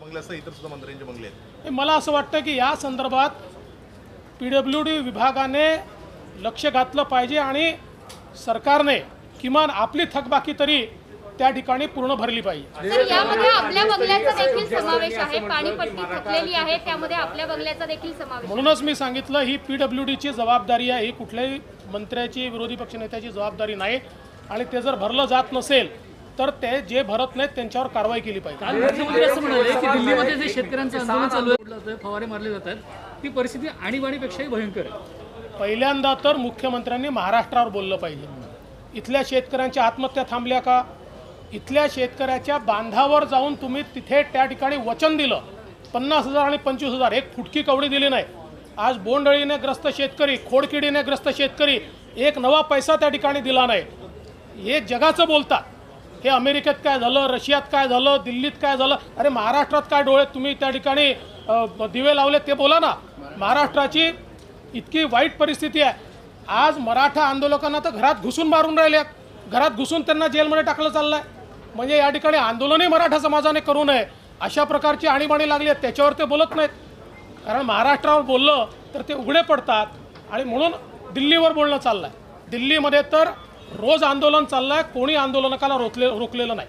बंगल्यासह इतर सुद्धा मंत्र्यांचे बंगले आहेत. मला असं वाटतं की या संदर्भात पी डब्ल्यू डी विभागाने लक्ष घातलं पाहिजे आणि सरकारने किमान आपली थकबाकी तरी त्या ठिकाणी पूर्ण भरली पाहिजे. तर यामध्ये आपल्या बंगल्याचा देखील समावेश आहे. पाणीपट्टी थकलेली आहे त्यामध्ये आपल्या बंगल्याचा देखील समावेश आहे. म्हणूनच मी सांगितलं ही पी डब्ल्यू डीची जबाबदारी आहे. ही कुठल्याही मंत्र्याची विरोधी पक्षनेत्याची जबाबदारी नाही. आणि ते जर भरलं जात नसेल तर ते जे भरत नाहीत त्यांच्यावर कारवाई केली पाहिजे. काल मुख्यमंत्री असं म्हणाले की दिल्लीमध्ये जे शेतकऱ्यांचं आंदोलन चालू आहे फवारे मारले जात आहेत ती परिस्थिती आणीबाणीपेक्षाही भयंकर आहे. पहिल्यांदा तर मुख्यमंत्र्यांनी महाराष्ट्रावर बोललं पाहिजे इथल्या शेतकऱ्यांच्या आत्महत्या थांबल्या का? इथल्या शेतकऱ्याच्या बांधावर जाऊन तुम्ही तिथे त्या ठिकाणी वचन दिलं. पन्नास हजार आणि पंचवीस हजार एक फुटकी कवडी दिली नाही. आज बोंडअळीने ग्रस्त शेतकरी खोडकिडीने ग्रस्त शेतकरी एक नवा पैसा त्या ठिकाणी दिला नाही. हे जगाचं बोलतात. हे अमेरिकेत काय झालं? रशियात काय झालं? दिल्लीत काय झालं? अरे महाराष्ट्रात काय डोळे तुम्ही त्या ठिकाणी दिवे लावले ते बोला ना. महाराष्ट्राची इतकी वाईट परिस्थिती आहे. आज मराठा आंदोलकांना तर घरात घुसून मारून राहिल्यात घरात घुसून त्यांना जेलमध्ये टाकलं चाललं आहे म्हणजे या ठिकाणी आंदोलनही मराठा समाजाने करू नये. अशा प्रकारची आणीबाणी लागली आहे त्याच्यावर ते बोलत नाहीत. कारण महाराष्ट्रावर बोललं तर ते उघडे पडतात. आणि म्हणून दिल्लीवर बोलणं चाललं आहे दिल्लीमध्ये तर रोज आंदोलन चाललंय कोणी आंदोलनकाला रोखले रोखलेलं नाही.